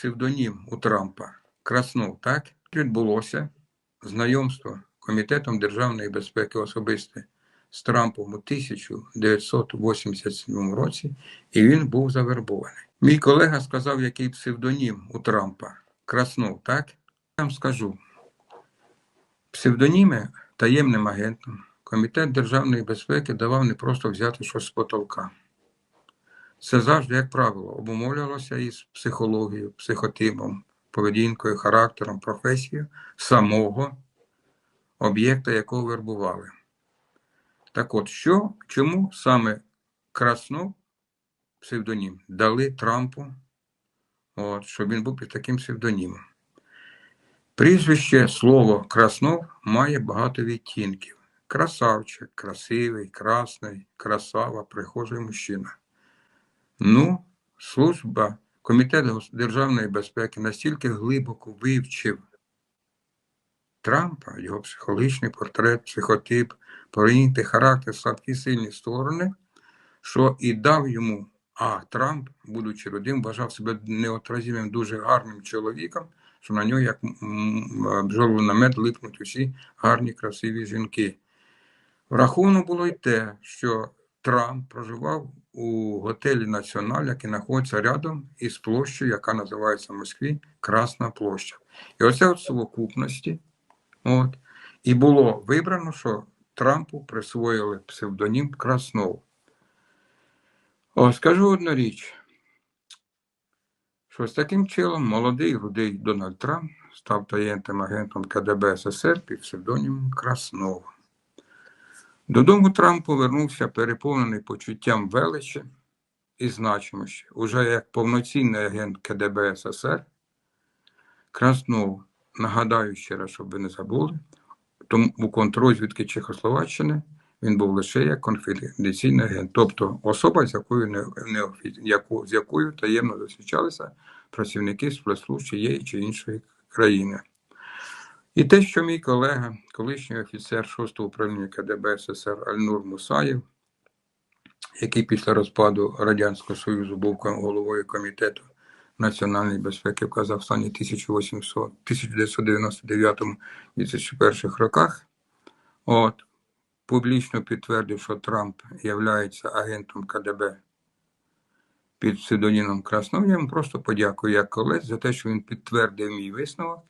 псевдонім у Трампа Краснов, так? Відбулося знайомство Комітетом державної безпеки особисте з Трампом у 1987 році, і він був завербований. Мій колега сказав, який псевдонім у Трампа Краснов, так? Я вам скажу. Псевдоніми таємним агентом Комітет державної безпеки давав не просто взяти щось з потолка. Це завжди, як правило, обумовлювалося із психологією, психотипом, поведінкою, характером, професією самого об'єкта, якого вербували. Так от, що, чому саме Краснов, псевдонім, дали Трампу, от, щоб він був під таким псевдонімом? Прізвище слово Краснов має багато відтінків. Красавчик, красивий, красний, красава, прихожий мужчина. Ну, служба, Комітет державної безпеки настільки глибоко вивчив Трампа, його психологічний портрет, психотип, прийнятий характер, слабкі сильні сторони, що і дав йому, а Трамп, будучи родим, вважав себе неотразимим, дуже гарним чоловіком, що на нього, як бджолу на мед, липнуть усі гарні, красиві жінки. Враховано було й те, що Трамп проживав у готелі Національ, який знаходиться рядом із площею, яка називається в Москві Красна площа. І оце от совокупності. От, і було вибрано, що Трампу присвоїли псевдонім Краснов. О, скажу одну річ, що з таким чином молодий рудий Дональд Трамп став таємним агентом КДБ СССР під псевдонімом Краснов. Додому Трамп повернувся переповнений почуттям величі і значимості. Уже як повноцінний агент КДБ СССР, Краснов, нагадаю ще раз, щоб ви не забули, тому у контррозвідки Чехословаччини він був лише як конфіденційний агент, тобто особа, з якою не, не яку, з якою таємно зустрічалися працівники спецслужб чиєї чи іншої країни. І те, що мій колега, колишній офіцер 6-го управління КДБ СССР Альнур Мусаєв, який після розпаду Радянського Союзу був головою комітету національної безпеки в Казахстані 1800 1999-2001 роках, от, публічно підтвердив, що Трамп є агентом КДБ під псевдонімом Краснов. Я йому просто подякую як колець за те, що він підтвердив мій висновок.